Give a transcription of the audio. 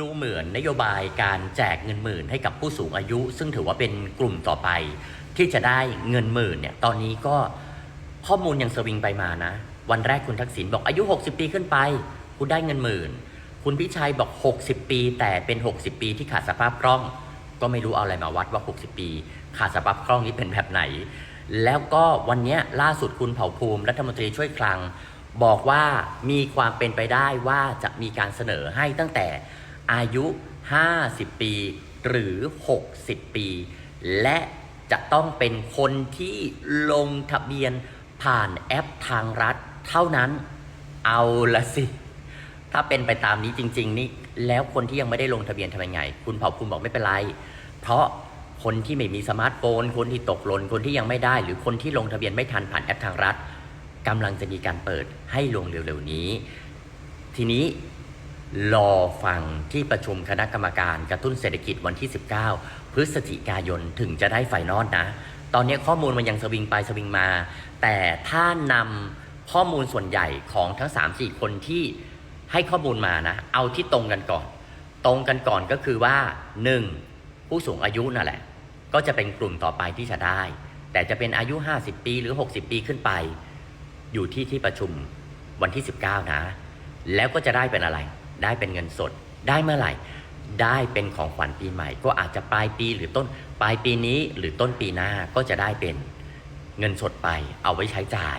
ดูเหมือนนโยบายการแจกเงินหมื่นให้กับผู้สูงอายุ ซึ่งถือว่าเป็นกลุ่มต่อไป ที่จะได้เงินหมื่นเนี่ยตอนนี้ก็ข้อมูลยังสวิงไปมานะ วันแรกคุณทักษิณบอกอายุ 60 ปีขึ้นไป คุณได้เงินหมื่น คุณพิชัยบอก 60 ปี แต่เป็น 60 ปีที่ขาดสภาพคล่อง ก็ไม่รู้เอาอะไรมาวัดว่า 60 ปี ขาดสภาพคล่องนี้เป็นแบบไหน แล้วก็วันนี้ล่าสุดคุณเผ่าภูมิรัฐมนตรีช่วยคลัง บอกว่ามีความเป็นไปได้ว่าจะมีการเสนอให้ตั้งแต่ อายุ 50 ปี หรือ 60 ปี และจะต้องเป็นคนที่ลงทะเบียนผ่านแอปทางรัฐเท่านั้น เอาละสิ ถ้าเป็นไปตามนี้จริง ๆ นี่ แล้วคนที่ยังไม่ได้ลงทะเบียนทำยังไง คุณเผ่าภูมิบอกไม่เป็นไร เพราะคนที่ไม่มีสมาร์ทโฟน คนที่ตกหล่น คนที่ยังไม่ได้ หรือคนที่ลงทะเบียนไม่ทันผ่านแอปทางรัฐกำลังจะมีการเปิดให้ลงเร็วๆนี้ ทีนี้ รอฟังที่ประชุมคณะกรรมการกระตุ้นเศรษฐกิจวันที่ 19 พฤศจิกายนถึงจะได้ไฟนอลนะ ตอนนี้ข้อมูลมันยังสวิงไปสวิงมา แต่ถ้านำข้อมูลส่วนใหญ่ของทั้ง 3-4 คนที่ให้ข้อมูลมานะ เอาที่ตรงกันก่อน ตรงกันก่อนก็คือว่า 1. ผู้สูงอายุนั่นแหละ ก็จะเป็นกลุ่มต่อไปที่จะได้ แต่จะเป็นอายุ 50 ปีหรือ 60 ปีขึ้นไป อยู่ที่ที่ประชุมวันที่ 19 นะ แล้วก็จะได้เป็นอะไร ได้เป็นเงินสด ได้เมื่อไหร่ ได้เป็นของขวัญปีใหม่ ก็อาจจะปลายปีหรือต้นปลายปีนี้หรือต้นปีหน้าก็จะได้เป็นเงินสดไปเอาไว้ใช้จ่าย